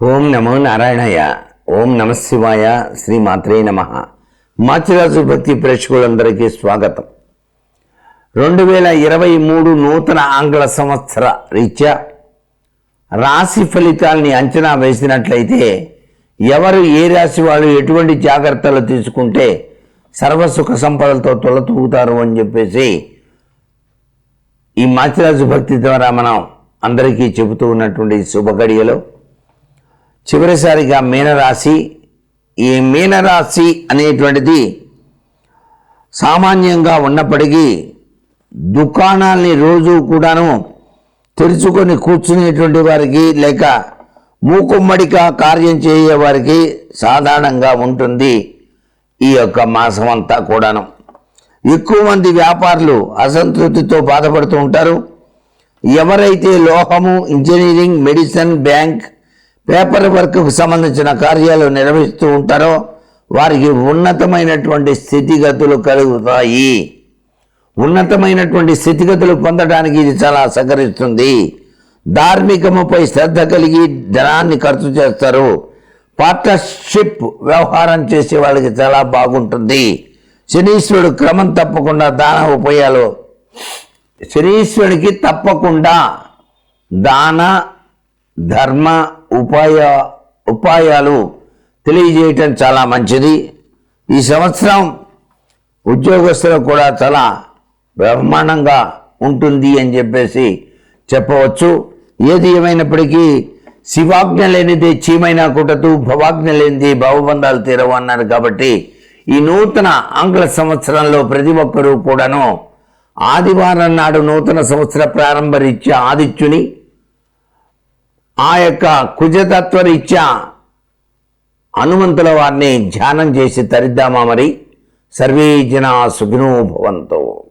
ఓం నమో నారాయణయ్య. ఓం నమశివాయ శ్రీ మాత్రే నమ. మాచిరాజు భక్తి ప్రేక్షకులందరికీ స్వాగతం. రెండు వేల ఇరవై మూడు నూతన ఆంగ్ల సంవత్సర రీత్యా రాశి ఫలితాల్ని అంచనా వేసినట్లయితే ఎవరు ఏ రాశి వాళ్ళు ఎటువంటి జాగ్రత్తలు తీసుకుంటే సర్వసుఖ సంపదలతో తొలతూగుతారు అని చెప్పేసి ఈ మాచిరాజు భక్తి ద్వారా మనం అందరికీ చెబుతూ ఉన్నటువంటి ఈ శుభగడియలో చివరిసారిగా మీనరాశి. ఈ మీనరాశి అనేటువంటిది సామాన్యంగా ఉన్నప్పటికీ దుకాణాల్ని రోజు కూడాను తెరుచుకొని కూర్చునేటువంటి వారికి లేక మూకుమ్మడిగా కార్యం చేయే వారికి సాధారణంగా ఉంటుంది ఈ యొక్క మాసం అంతా కూడాను. ఎక్కువ మంది వ్యాపారులు అసంతృప్తితో బాధపడుతూ ఉంటారు. ఎవరైతే లోహము ఇంజనీరింగ్ మెడిసిన్ బ్యాంక్ పేపర్ వర్క్కు సంబంధించిన కార్యాలు నిర్వహిస్తూ ఉంటారో వారికి ఉన్నతమైనటువంటి స్థితిగతులు కలుగుతాయి. ఉన్నతమైనటువంటి స్థితిగతులు పొందడానికి ఇది చాలా సహకరిస్తుంది. ధార్మికముపై శ్రద్ధ కలిగి ధనాన్ని ఖర్చు చేస్తారు. పార్ట్నర్షిప్ వ్యవహారం చేసే వాళ్ళకి చాలా బాగుంటుంది. శనీశ్వరుడు క్రమం తప్పకుండా దాన ఉపయాలు శనీశ్వరుడికి తప్పకుండా దాన ధర్మ ఉపాయ ఉపాయాలు తెలియజేయటం చాలా మంచిది. ఈ సంవత్సరం ఉద్యోగస్తులకు కూడా చాలా బ్రహ్మాండంగా ఉంటుంది అని చెప్పేసి చెప్పవచ్చు. ఏది ఏమైనప్పటికీ శివాజ్ఞ లేనిదే చీమైనా కుటతు భవాజ్ఞ లేనిదే భవబంధాలు తీరవు అన్నారు కాబట్టి ఈ నూతన ఆంగ్ల సంవత్సరంలో ప్రతి ఒక్కరూ కూడాను ఆదివారం నాడు నూతన సంవత్సర ప్రారంభ రీత్యా ఆదిత్యుని ఆ యొక్క కుజతత్వ రీత్యా హనుమంతుల వారిని ధ్యానం చేసి తరిద్దామా మరి? సర్వే జనా సుఖినో భవంతో.